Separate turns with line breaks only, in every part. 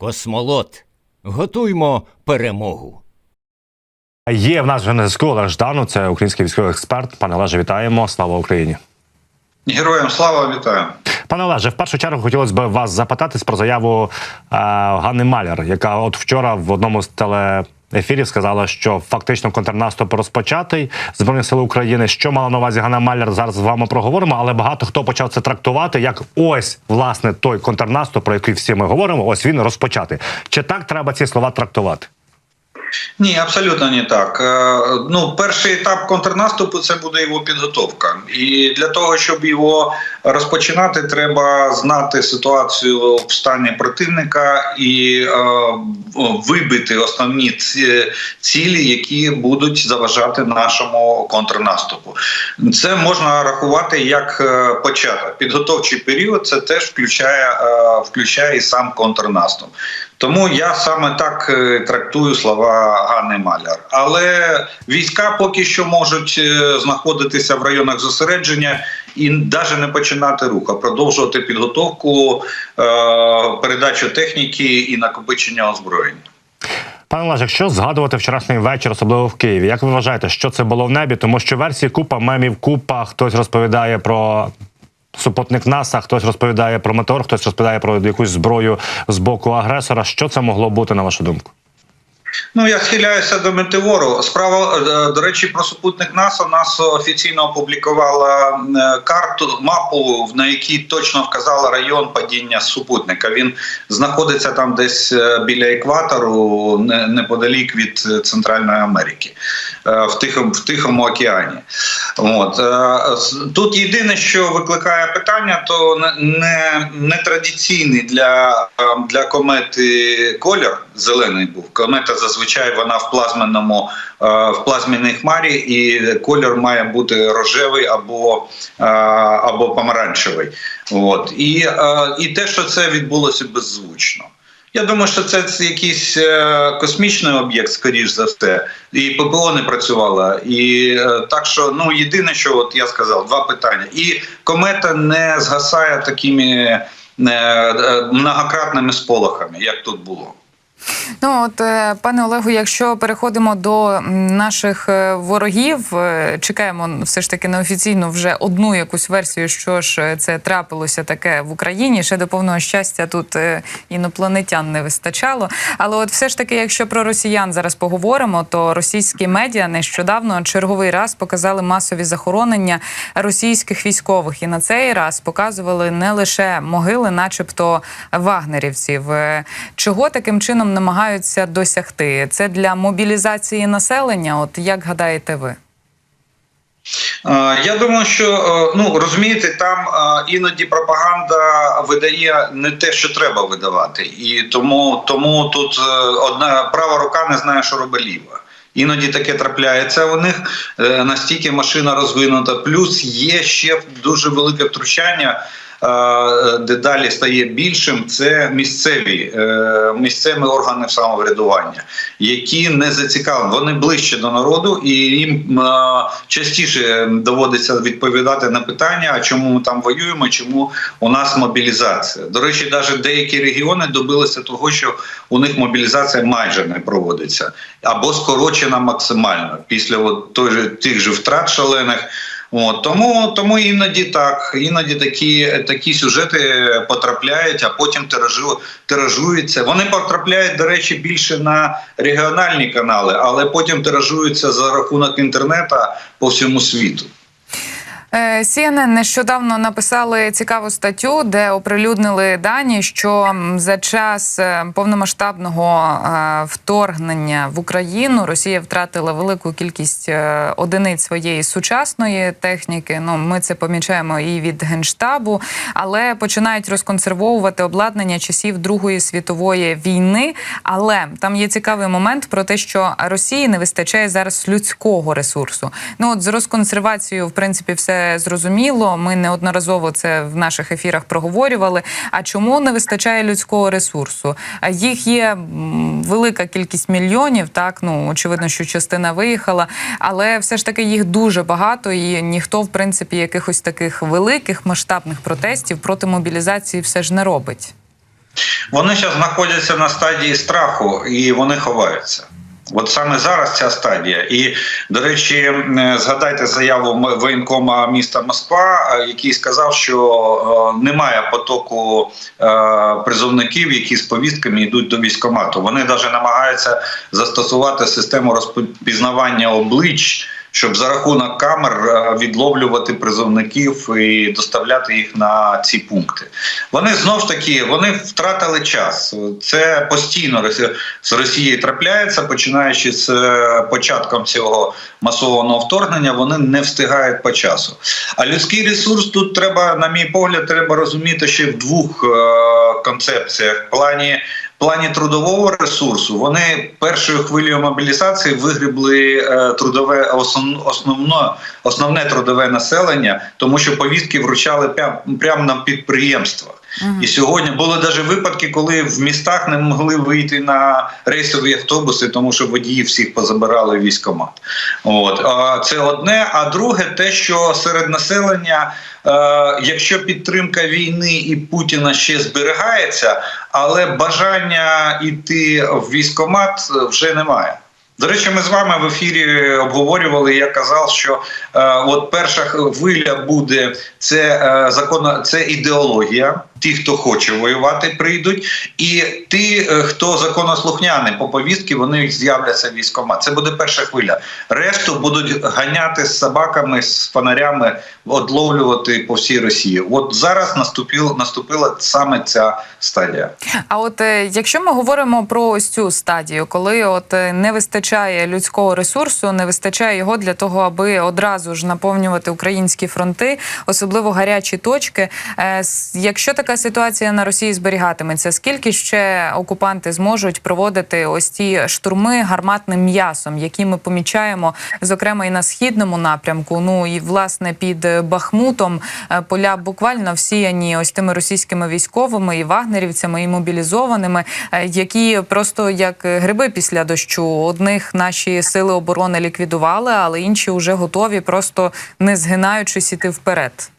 Космолот. Готуймо перемогу.
Є в нас вже на зв'язку Олег Ждану, це український військовий експерт. Пане Олеже, вітаємо. Слава Україні.
Героям слава вітаю.
Пане Олеже, в першу чергу хотілося б вас запитатись про заяву е, Ганни Маляр, яка от вчора в одному з телеефірів сказала, що фактично контрнаступ розпочатий Збройні сили України. Що мала на увазі Ганна Маляр? Зараз з вами проговоримо, але багато хто почав це трактувати як ось власне той контрнаступ, про який всі ми говоримо. Ось він розпочати. Чи так треба ці слова трактувати?
Ні, абсолютно не так. Е, Ну, перший етап контрнаступу це буде його підготовка. І для того, щоб його розпочинати, треба знати ситуацію в стані противника і е, вибити основні цілі, які будуть заважати нашому контрнаступу. Це можна рахувати як е, початок. Підготовчий період це теж включає, е, включає і сам контрнаступ. Тому я саме так е, трактую слова Ганни Маляр. Але війська поки що можуть е, знаходитися в районах зосередження і навіть не починати рух, а продовжувати підготовку, е, передачу техніки і накопичення озброєння.
Пане Олеже, якщо згадувати вчорашній вечір, особливо в Києві, як ви вважаєте, що це було в небі? Тому що версії купа мемів, купа хтось розповідає про. Супутник НАСА, хтось розповідає про метеор, хтось розповідає про якусь зброю з боку агресора. Що це могло бути на вашу думку?
Ну я схиляюся до метеору. Справа е, до речі, про супутник НАСА НАСА офіційно опублікувала е, карту мапу, на якій точно вказала район падіння супутника. Він знаходиться там десь е, біля екватору, не- неподалік від Центральної Америки, в Тихому в Тихому океані. От е, тут єдине, що викликає питання, то не- не, традиційний для, е, для комети колір зелений був. Комета зазвичай вона в плазменному е, в плазмінній хмарі, і колір має бути рожевий або, е, або помаранчевий. От і, е, і те, що це відбулося беззвучно. Я думаю, що це якийсь е, космічний об'єкт, скоріш за все, і ППО не працювала. І е, так що, ну єдине, що от я сказав, два питання. І комета не згасає такими е, многократними сполохами, як тут було.
Ну от е, пане Олегу, якщо переходимо до наших е, ворогів, е, чекаємо все ж таки на офіційну вже одну якусь версію, що ж це трапилося таке в Україні. Ще до повного щастя тут інопланетян не вистачало. Але от все ж таки, якщо про росіян зараз поговоримо, то російські медіа нещодавно черговий раз показали масові захоронення російських військових, і на цей раз показували не лише могили, начебто вагнерівців. Чого таким чином намагаються досягти? Це для мобілізації населення. От як гадаєте ви?
Я думаю, що е, ну розумієте, там е, іноді пропаганда видає не те, що треба видавати, і тому, тому тут е, одна права рука не знає, що робить ліва. Іноді таке трапляється у них настільки машина розвинута. Плюс є ще дуже велике втручання. Е, Дедалі стає більшим, це місцеві е, місцеві органи самоврядування, які не зацікавлені. Вони ближче до народу, і їм е, частіше доводиться відповідати на питання, а чому ми там воюємо, чому у нас мобілізація. До речі, навіть деякі регіони добилися того, що у них мобілізація майже не проводиться або скорочена максимально після от той же тих же втрат шалених. От, тому, тому іноді так, іноді такі, такі сюжети потрапляють, а потім тиражу, тиражуються. Вони потрапляють, до речі, більше на регіональні канали, але потім тиражуються за рахунок інтернету по всьому світу.
Е, CNN нещодавно написали цікаву статтю, де оприлюднили дані, що за час е, повномасштабного е, вторгнення в Україну Росія втратила велику кількість одиниць своєї сучасної техніки. Ну ми це помічаємо і від генштабу, але починають розконсервовувати обладнання часів Другої світової війни. Але там є цікавий момент про те, що Росії не вистачає зараз людського ресурсу. Ну от з розконсервацією, в принципі, все зрозуміло. Ми неодноразово це в наших ефірах проговорювали. А чому не вистачає людського ресурсу? Їх є велика кількість мільйонів. Так ну очевидно, що частина виїхала, але все ж таки їх дуже багато, і ніхто, в принципі, якихось таких великих масштабних протестів проти мобілізації все ж не робить.
Вони зараз знаходяться на стадії страху і вони ховаються. От саме зараз ця стадія. І, до речі, згадайте заяву воєнкома міста Москва, е, який сказав, що е, немає потоку е, призовників, які з повістками йдуть до військкомату. Вони навіть намагаються застосувати систему розпізнавання облич. Щоб за рахунок камер е, відловлювати призовників і доставляти їх на ці пункти, вони знов ж таки вони втратили час. Це постійно з Росії трапляється, починаючи з е, початком цього масованого вторгнення, вони не встигають по часу. А людський ресурс тут треба, на мій погляд, треба розуміти ще в двох е, концепціях. В плані плані трудового ресурсу вони першою хвилею мобілізації вигрібли е, трудове основ, основно, основне трудове населення, тому що повістки вручали прямо на підприємствах. І сьогодні були навіть випадки, коли в містах не могли вийти на рейсові автобуси, тому що водії всіх позабирали в військкомат. От це одне. А друге, те, що серед населення, е, якщо підтримка війни і Путіна ще зберігається, але бажання йти в військкомат вже немає. До речі, ми з вами в ефірі обговорювали. Я казав, що е, от перша хвиля буде це е, закон, це ідеологія. Ті, хто хоче воювати, прийдуть, і ті, е, хто законослухняний по повістки, вони з'являться в військкомат. Це буде перша хвиля. Решту будуть ганяти з собаками, з фонарями, одловлювати по всій Росії. От зараз наступила наступила саме ця стадія.
А от е, якщо ми говоримо про ось цю стадію, коли от е, не вистачає людського ресурсу, не вистачає його для того, аби одразу ж наповнювати українські фронти, особливо гарячі точки. Якщо така ситуація на Росії зберігатиметься, скільки ще окупанти зможуть проводити ось ці штурми гарматним м'ясом, які ми помічаємо, зокрема і на східному напрямку, ну і власне під Бахмутом е, поля буквально всіяні ось тими російськими військовими і вагнерівцями, і мобілізованими, е, які просто як гриби після дощу. Одних наші сили оборони ліквідували, але інші вже готові, просто не згинаючись іти вперед.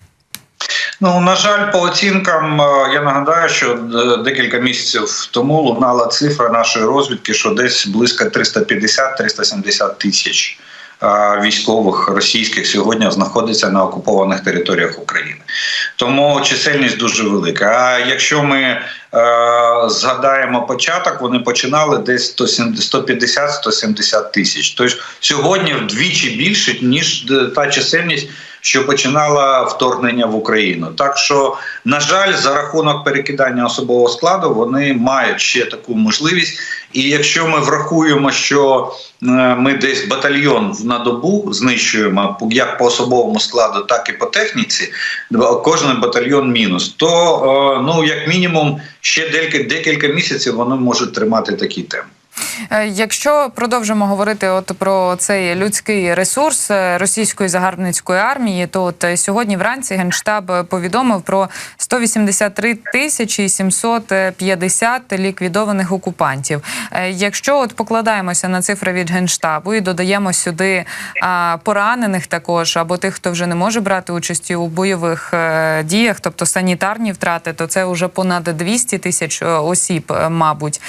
Ну на жаль, по оцінкам е, я нагадаю, що е, декілька місяців тому лунала цифра нашої розвідки, що десь близько 350-370 тисяч е, військових російських сьогодні знаходиться на окупованих територіях України. Тому чисельність дуже велика. А якщо ми е, згадаємо початок, вони починали десь 150-170 тисяч. Тобто сьогодні вдвічі більше ніж та чисельність що починала вторгнення в Україну. Так що, на жаль, за рахунок перекидання особового складу вони мають ще таку можливість. І якщо ми врахуємо, що е, ми десь батальйон на добу знищуємо як по особовому складу, так і по техніці, кожен батальйон мінус, то е, ну як мінімум ще декілька, місяців вони можуть тримати такі теми.
Е, Якщо продовжимо говорити от про цей людський ресурс е, російської загарбницької армії, то от е, сьогодні вранці генштаб повідомив про 183 тисячі 750 ліквідованих окупантів. Якщо от покладаємося на цифри від генштабу і додаємо сюди поранених також або тих, хто вже не може брати участі у бойових діях, тобто санітарні втрати, то це вже понад 200 тисяч осіб, мабуть.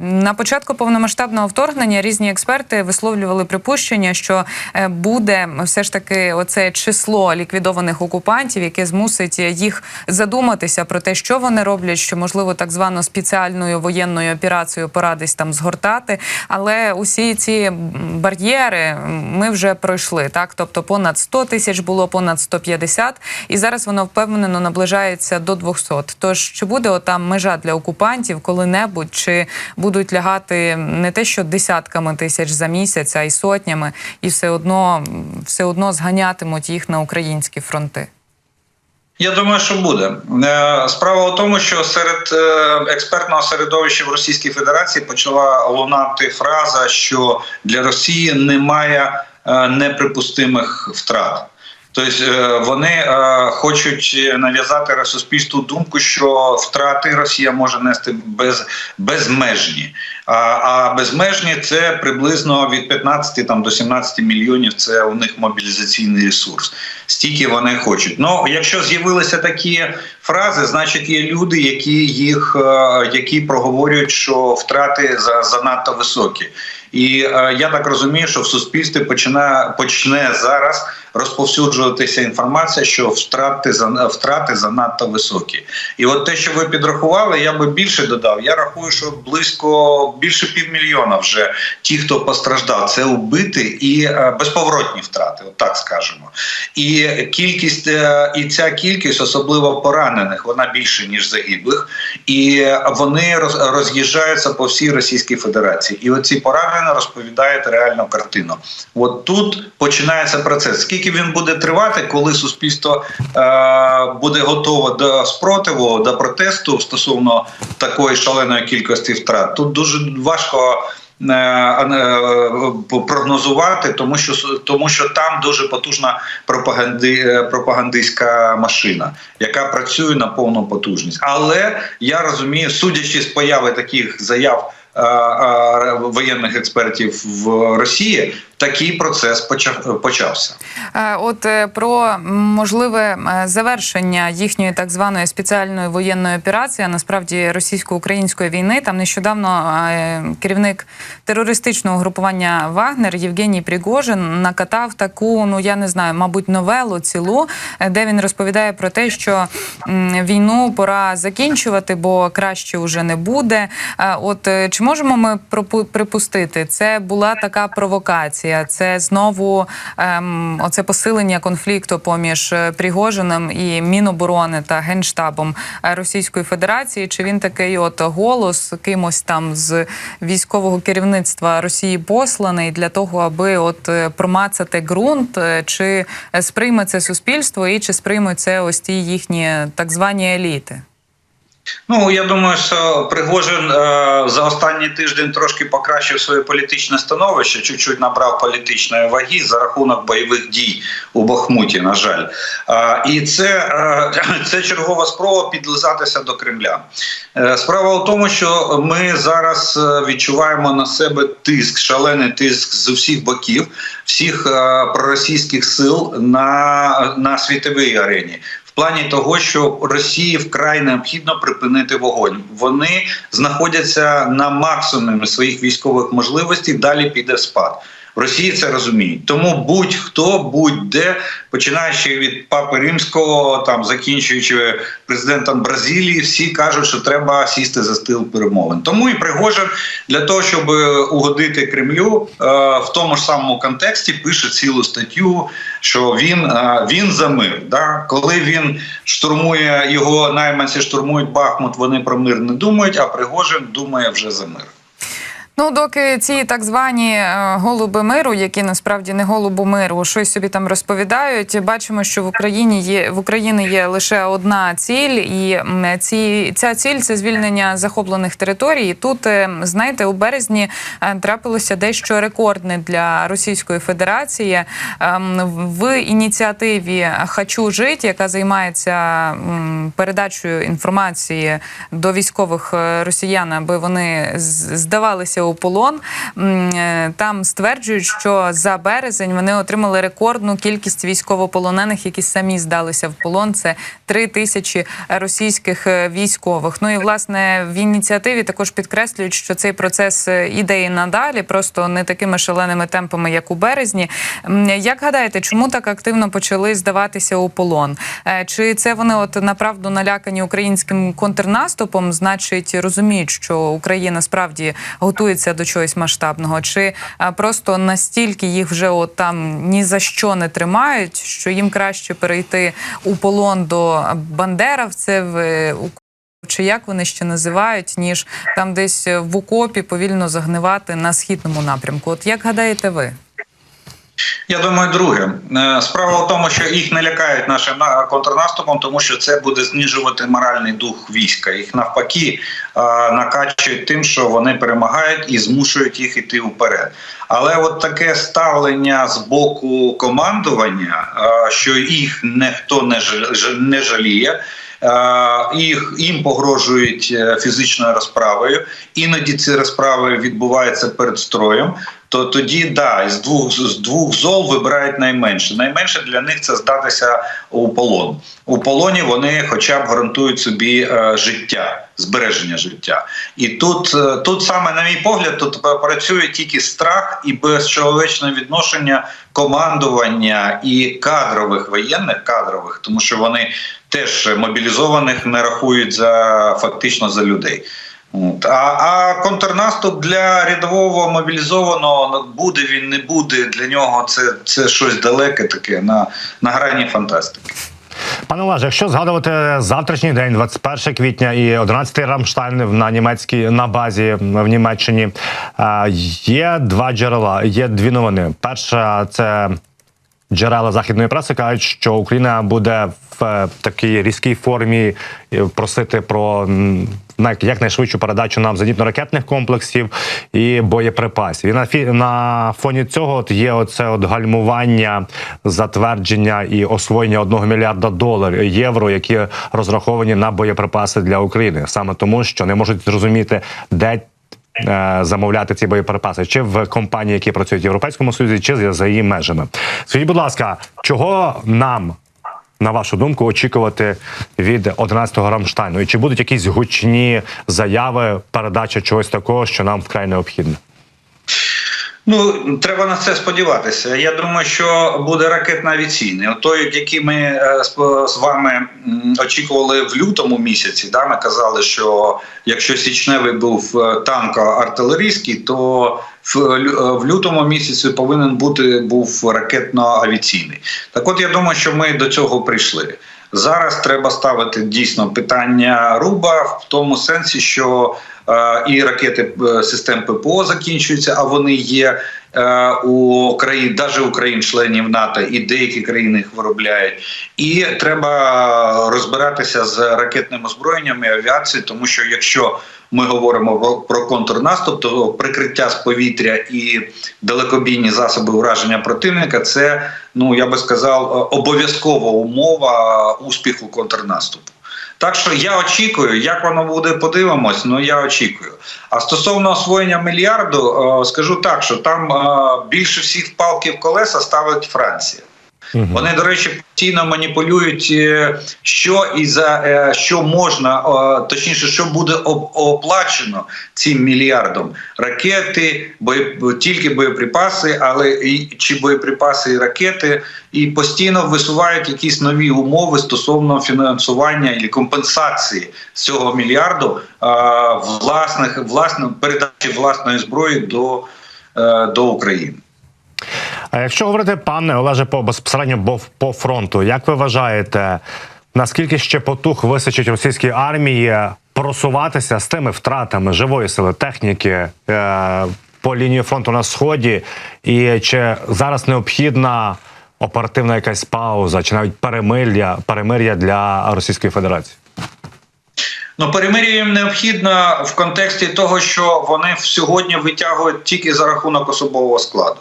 На початку повномасштабного вторгнення різні експерти висловлювали припущення, що е, буде все ж таки оце число ліквідованих окупантів, яке змусить їх задуматися про те, що вони роблять, що можливо так звану спеціальною воєнною операцією пора десь там згортати. Але усі ці бар'єри ми вже пройшли. Так, тобто понад 100 тисяч було, понад 150, і зараз воно впевнено наближається до 200. Тож чи буде отам межа для окупантів коли-небудь, чи будуть лягати не те, що десятками тисяч за місяць, а й сотнями, і все одно все одно зганятимуть їх на українські фронти.
Я думаю, що буде Е, справа в тому, що серед е, експертного середовища в Російській Федерації почала лунати фраза, що для Росії немає е, неприпустимих втрат. Тобто е, вони е, хочуть нав'язати суспільству думку, що втрати Росія може нести без, безмежні. А, безмежні це приблизно від 15 там, до 17 мільйонів. Це у них мобілізаційний ресурс. Стільки вони хочуть. Ну, якщо з'явилися такі фрази, значить є люди, які їх е, які проговорюють, що втрати за занадто високі. І е, я так розумію, що в суспільстві почне почне зараз розповсюджуватися інформація, що втрати за втрати занадто високі. І от те, що ви підрахували, я би більше додав. Я рахую, що близько більше півмільйона вже ті, хто постраждав, це убити і е, безповоротні втрати, от так скажемо. І кількість е, і ця кількість, особливо поранених, вона більше ніж загиблих, і вони роз- роз'їжджаються по всій Російській Федерації. І оці поранені розповідають реальну картину. От тут починається процес. Скільки він буде тривати, коли суспільство е, буде готове до спротиву, до протесту стосовно такої шаленої кількості втрат, тут дуже важко. е, е, Прогнозувати, тому що тому, що там дуже потужна пропаганди, е, пропагандистська машина, яка працює на повну потужність. Але я розумію, судячи з появи таких заяв воєнних експертів в Росії, такий процес почав почався.
Е, От е, про можливе е, завершення їхньої так званої спеціальної воєнної операції, а насправді російсько-української війни. Там нещодавно керівник терористичного групування Вагнер Євгеній Пригожин накатав таку, ну я не знаю, мабуть, новелу цілу, де він розповідає про те, що війну пора закінчувати, бо краще вже не буде. От чи можемо ми припустити, це була така провокація? Це знову ем, оце посилення конфлікту поміж е, Пригожиним і Міноборони та Генштабом е, Російської Федерації? Чи він такий от голос кимось там з військового керівництва Росії посланий для того, аби от е, промацати ґрунт? Чи сприйме це суспільство, і чи сприймуть це ось ті їхні так звані еліти?
Ну я думаю, що Пригожин е, за останній тиждень трошки покращив своє політичне становище, чуть-чуть набрав політичної ваги за рахунок бойових дій у Бахмуті. На жаль, е, і це, е, це чергова спроба підлизатися до Кремля. Справа в тому, що ми зараз відчуваємо на себе тиск, шалений тиск з усіх боків, всіх проросійських сил на, на світовій арені плані того, що Росії вкрай необхідно припинити вогонь. Вони знаходяться на максимумі своїх військових можливостей. Далі піде спад. Росії це розуміють. Тому будь-хто, будь-де, починаючи від папи римського, там закінчуючи президентом Бразилії, всі кажуть, що треба сісти за стіл перемовин. Тому і Пригожин для того, щоб угодити Кремлю, е, в тому ж самому контексті пише цілу статтю, що він, е, він за мир. Да? Коли він штурмує його найманці, штурмують Бахмут, вони про мир не думають, а Пригожин думає вже за мир.
Ну, доки ці так звані е, голуби миру, які насправді не голубу миру, щось собі там розповідають. Бачимо, що в Україні є в Україні є лише одна ціль, і ці ця ціль це звільнення захоплених територій. Тут е, знаєте, у березні е, трапилося дещо рекордне для Російської Федерації в ініціативі Хочу жити, яка займається передачею інформації до військових росіян, аби вони здавалися у полон. Е, Там стверджують, що за березень вони отримали рекордну кількість військовополонених, які самі здалися в полон. Це три тисячі російських е, військових. Ну і власне в ініціативі також підкреслюють, що цей процес е, іде і надалі, просто не такими шаленими темпами, як у березні. Як гадаєте, чому так активно почали здаватися у полон? Чи це вони от направду налякані українським контрнаступом? Значить, розуміють, що Україна справді готується до чогось масштабного, чи просто настільки їх вже от там ні за що не тримають, що їм краще перейти у полон до бандеровців, е, чи як вони ще називають, ніж там десь в окопі повільно загнивати на східному напрямку? От як гадаєте ви?
Я думаю, друге Е, справа в тому, що їх не лякають нашим контрнаступом, тому що це буде знижувати моральний дух війська. Їх навпаки е, накачують тим, що вони перемагають і змушують їх іти вперед. Але от таке ставлення з боку командування, е, що їх ніхто не жаліє. Їх їм погрожують фізичною розправою. Іноді ці розправи відбуваються перед строєм. То тоді да, з двох з двох зол вибирають найменше. Найменше для них це здатися у полон. У полоні вони, хоча б гарантують собі е, життя, збереження життя. І тут, е, тут саме на мій погляд, тут працює тільки страх і безчоловічне відношення командування і кадрових воєнних кадрових, тому що вони теж мобілізованих не рахують за фактично за людей. А, а контрнаступ для рядового мобілізованого ну, буде він, не буде. Для нього це, це щось далеке таке на, на грані фантастики.
Пане Олеже, якщо згадувати завтрашній день, 21 квітня і 11-й Рамштайн на німецькій на базі в Німеччині, є два джерела, є дві новини. Перша це джерела західної преси кажуть, що Україна буде в е, такій різкій формі е, просити про на- якнайшвидшу передачу нам зенітно-ракетних комплексів і боєприпасів. І на фі на фоні цього от є оце от гальмування, затвердження і освоєння одного мільярда доларів євро, які розраховані на боєприпаси для України, саме тому, що не можуть зрозуміти, де е, замовляти ці боєприпаси, чи в компанії, які працюють в Європейському Союзі, чи за її межами. Скажіть, будь ласка, чого нам? На вашу думку, очікувати від 11-го Рамштайну? І чи будуть якісь гучні заяви, передача чогось такого, що нам вкрай необхідно?
Ну треба на це сподіватися. Я думаю, що буде ракетно-авіаційний. От Той, який ми е, з- вами очікували в лютому місяці. Да, ми казали, що якщо січневий був е, танко-артилерійський, то в, лю- е, в лютому місяці повинен бути був ракетно-авіаційний. Так, от я думаю, що ми до цього прийшли. Зараз треба ставити дійсно питання руба в тому сенсі, що і ракети е, систем ППО закінчуються, а вони є е, у країн, навіть у країн-членів НАТО, і деякі країни їх виробляють. І треба розбиратися з ракетним озброєнням і авіацією, тому що якщо ми говоримо про- про контрнаступ, то прикриття з повітря і далекобійні засоби ураження противника це, ну я би сказав, е, обов'язкова умова успіху контрнаступу. Так що я очікую, як воно буде, подивимось. Ну я очікую. А стосовно освоєння мільярду, е, скажу так, що там е, більше всіх палків колеса ставить Франція. Вони, до речі, постійно маніпулюють, е, що і за е, що можна, е, точніше, що буде оплачено цим мільярдом. Ракети, бої, тільки боєприпаси, але і чи боєприпаси і ракети, і постійно висувають якісь нові умови стосовно фінансування і компенсації цього мільярду власних власне передачі власної зброї до, до України.
А якщо говорити, пане Олеже, по безпосередньо по фронту, як ви вважаєте, наскільки ще потух височить російській армії просуватися з тими втратами живої сили, техніки е, по лінії фронту на сході, і чи зараз необхідна оперативна якась пауза, чи навіть перемир'я, перемир'я для Російської Федерації?
Ну, перемир'я їм необхідно в контексті того, що вони сьогодні витягують тільки за рахунок особового складу.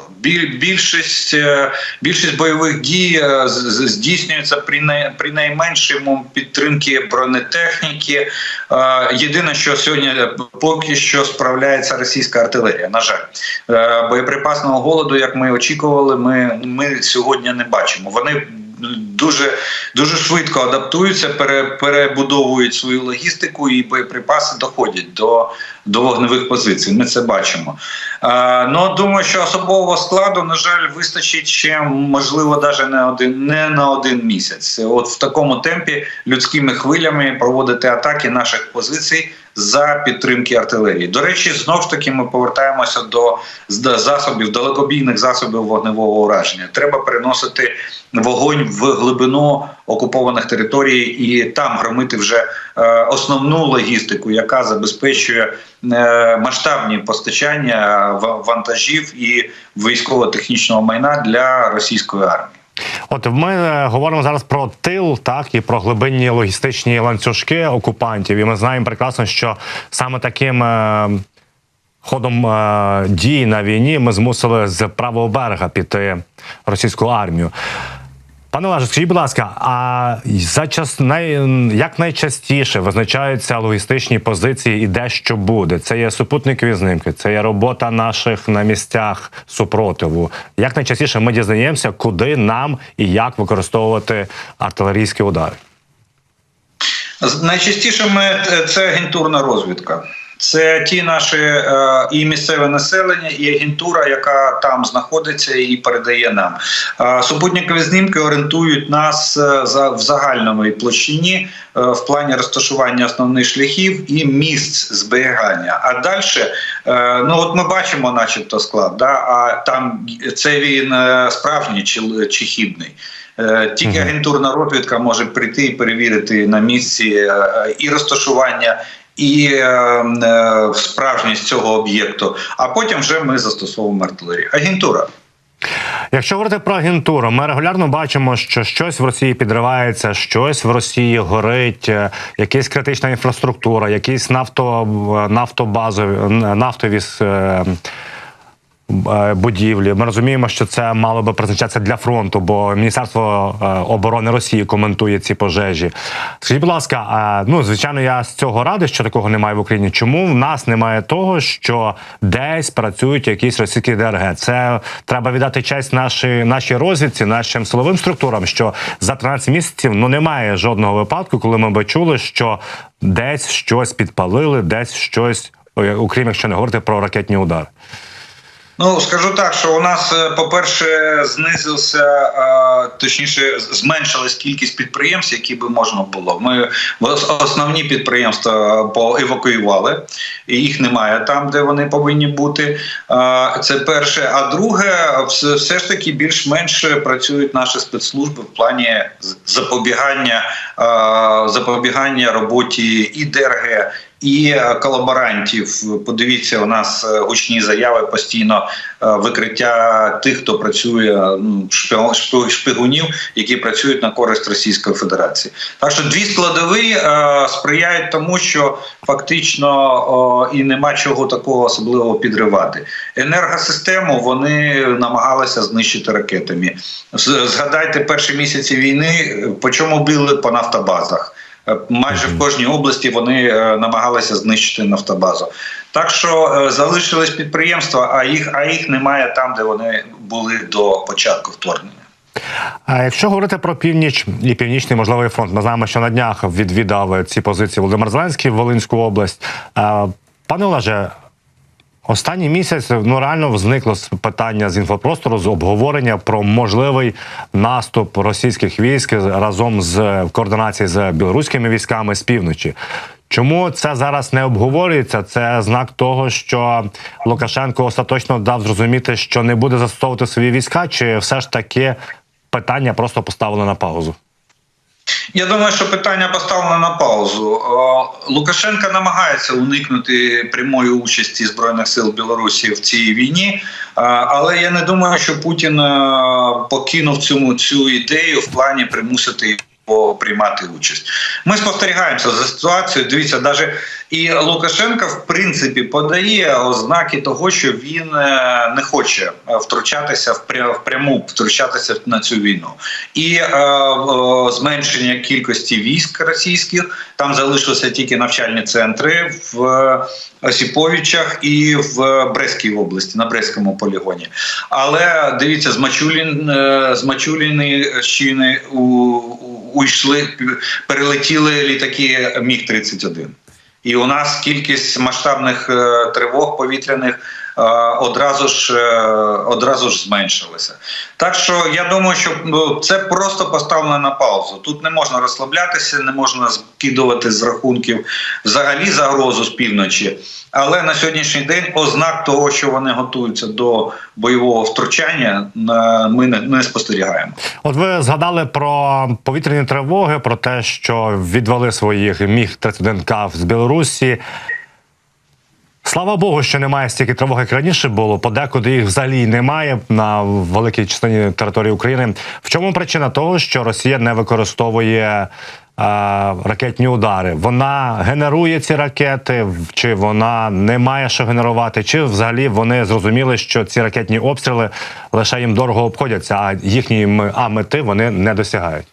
Більшість, е, більшість бойових дій е, здійснюється при, най, при найменшому підтримки бронетехніки. Е, Єдине, що сьогодні поки що справляється російська артилерія. На жаль, боєприпасного голоду, як ми очікували, ми, ми сьогодні не бачимо. Вони дуже дуже швидко адаптуються, пере, перебудовують свою логістику і боєприпаси доходять до, до вогневих позицій. Ми це бачимо. Е, ну думаю, що особового складу, на жаль, вистачить ще можливо навіть не один не на один місяць. От в такому темпі людськими хвилями проводити атаки наших позицій за підтримки артилерії. До речі, знов ж таки ми повертаємося до засобів далекобійних засобів вогневого ураження. Треба переносити вогонь в глибину окупованих територій і там громити вже е, основну логістику, яка забезпечує е, масштабні постачання ва- вантажів і військово-технічного майна для російської армії.
От ми е, говоримо зараз про тил, так і про глибинні логістичні ланцюжки окупантів. І ми знаємо прекрасно, що саме таким. е, Ходом е, дій на війні ми змусили з правого берега піти російську армію. Пане Олеже, скажіть, будь ласка, а за час най... як найчастіше визначаються логістичні позиції і де що буде? Це є супутникові знімки, це є робота наших на місцях супротиву. Як найчастіше ми дізнаємося, куди нам і як використовувати артилерійські удари?
Найчастіше ми е, це агентурна розвідка. Це ті наші е, і місцеве населення, і агентура, яка там знаходиться і передає нам. Е, супутникові знімки орієнтують нас е, за в загальному площині е, в плані розташування основних шляхів і місць зберігання. А далі, е, ну от ми бачимо, начебто, склад, да, а там це він е, справжній чи, чи хібний. Тільки агентурна розвідка може прийти і перевірити на місці і розташування, і е, е, справжність цього об'єкту. А потім вже ми застосовуємо артилерію. Агентура.
Якщо говорити про агентуру, ми регулярно бачимо, що щось в Росії підривається, щось в Росії горить, е, якась критична інфраструктура, якісь нафто, нафтобазові нафтові е, е, будівлі. Ми розуміємо, що це мало би призначатися для фронту, бо Міністерство е, оборони Росії коментує ці пожежі. Скажіть, будь ласка, ну звичайно, я з цього радий, що такого немає в Україні. Чому в нас немає того, що десь працюють якісь російські ДРГ? Це треба віддати честь нашій нашій розвідці, нашим силовим структурам, що за 13 місяців ну немає жодного випадку, коли ми би чули, що десь щось підпалили, десь щось, окрім якщо не говорити про ракетні удари.
Ну скажу так, що у нас, е, по-перше, знизився е, точніше, зменшилась кількість підприємств, які би можна було. Ми ос- основні підприємства поевакуювали, і їх немає там, де вони повинні бути. Е, Це перше. А друге, все, ж таки більш-менш працюють наші спецслужби в плані запобігання, е, запобігання роботі і ДРГ. І е, колаборантів, подивіться, у нас е, гучні заяви постійно е, викриття тих, хто працює ну, шпигунів, які працюють на користь Російської Федерації. Так що дві складові сприяють тому, що фактично і нема чого такого особливого підривати. Енергосистему вони намагалися знищити ракетами. Згадайте перші місяці війни, по чому били по нафтобазах. Е, Майже в кожній області вони е, намагалися знищити нафтобазу. Так що е, залишились підприємства, а їх, а їх немає там, де вони були до початку вторгнення.
А якщо говорити про північ і північний можливий фронт, ми знаємо, що на днях відвідав ці позиції Володимир Зеленський в Волинську область. Пане Олеже, останній місяць ну реально зникло питання з інфопростору з обговорення про можливий наступ російських військ разом з в координації з білоруськими військами з півночі. Чому це зараз не обговорюється? Це знак того, що Лукашенко остаточно дав зрозуміти, що не буде застосовувати свої війська, чи все ж таки питання просто поставили на паузу?
Я думаю, що питання поставлено на паузу. О, Лукашенко намагається уникнути прямої участі збройних сил Білорусі в цій війні, але я не думаю, що Путін е, покинув цю, цю ідею в плані примусити приймати участь. Ми спостерігаємося за ситуацією. Дивіться, навіть і Лукашенко в принципі подає ознаки того, що він е, не хоче е, втручатися в пря- впряму втручатися на цю війну, і е, е, зменшення кількості військ російських. Там залишилися тільки навчальні центри в е, Осіповичах і в Брестській області на Брестському полігоні. Але дивіться, з Мачулін е, з Мачулінщини у, уйшли, перелетіли літаки Міг 31 і у нас кількість масштабних е, тривог повітряних одразу ж е, одразу ж зменшилися. Так що я думаю, що ну, це просто поставлено на паузу. Тут не можна розслаблятися, не можна скидувати з рахунків взагалі загрозу з півночі. Але на сьогоднішній день ознак того, що вони готуються до бойового втручання, ми не, не спостерігаємо.
От ви згадали про повітряні тривоги, про те, що відвели своїх міг 31 кав з Білорусі. Слава Богу, що немає стільки тривог, як раніше було. Подекуди їх взагалі немає на великій частині території України. В чому причина того, що Росія не використовує е, ракетні удари? Вона генерує ці ракети, чи вона не має що генерувати, чи взагалі вони зрозуміли, що ці ракетні обстріли лише їм дорого обходяться, а м- а мети вони не досягають.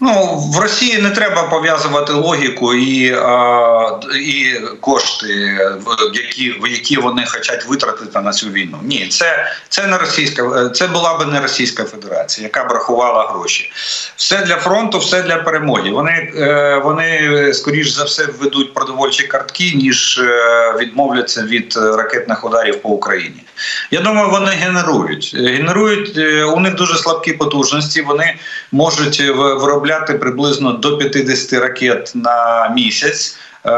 Ну в Росії не треба пов'язувати логіку і, а, і кошти, в- які, які вони хочуть витратити на цю війну. Ні, це, це не російська, це була би не Російська Федерація, яка б рахувала гроші. Все для фронту, все для перемоги. Вони, е, вони скоріш за все введуть продовольчі картки, ніж е, відмовляться від ракетних ударів по Україні. Я думаю, вони генерують. Генерують е, у них дуже слабкі потужності. Вони можуть виробляти приблизно до 50 ракет на місяць. е,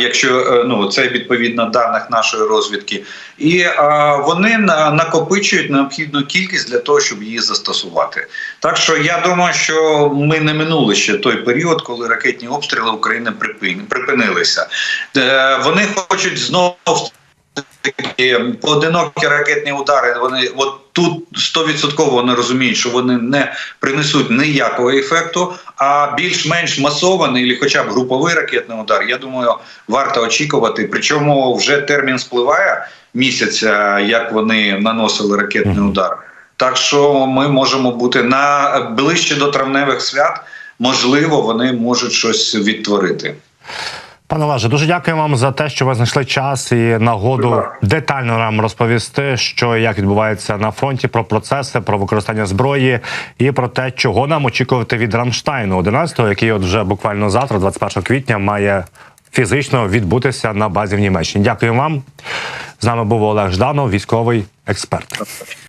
Якщо е, ну це відповідно даних нашої розвідки, і е, вони накопичують необхідну кількість для того, щоб її застосувати. Так що я думаю, що ми не минули ще той період, коли ракетні обстріли України припин- припинилися. Вони хочуть знову такі поодинокі ракетні удари. Вони от тут 100% вони розуміють, що вони не принесуть ніякого ефекту. А більш-менш масований, або хоча б груповий ракетний удар, я думаю, варто очікувати. Причому вже термін спливає місяця, як вони наносили ракетний удар. Так що ми можемо бути на ближче до травневих свят. Можливо, вони можуть щось відтворити.
Пане Олеже, дуже дякую вам за те, що ви знайшли час і нагоду детально нам розповісти, що і як відбувається на фронті, про процеси, про використання зброї і про те, чого нам очікувати від Рамштайну 11-го, який от вже буквально завтра, 21 квітня, має фізично відбутися на базі в Німеччині. Дякую вам. З нами був Олег Жданов, військовий експерт.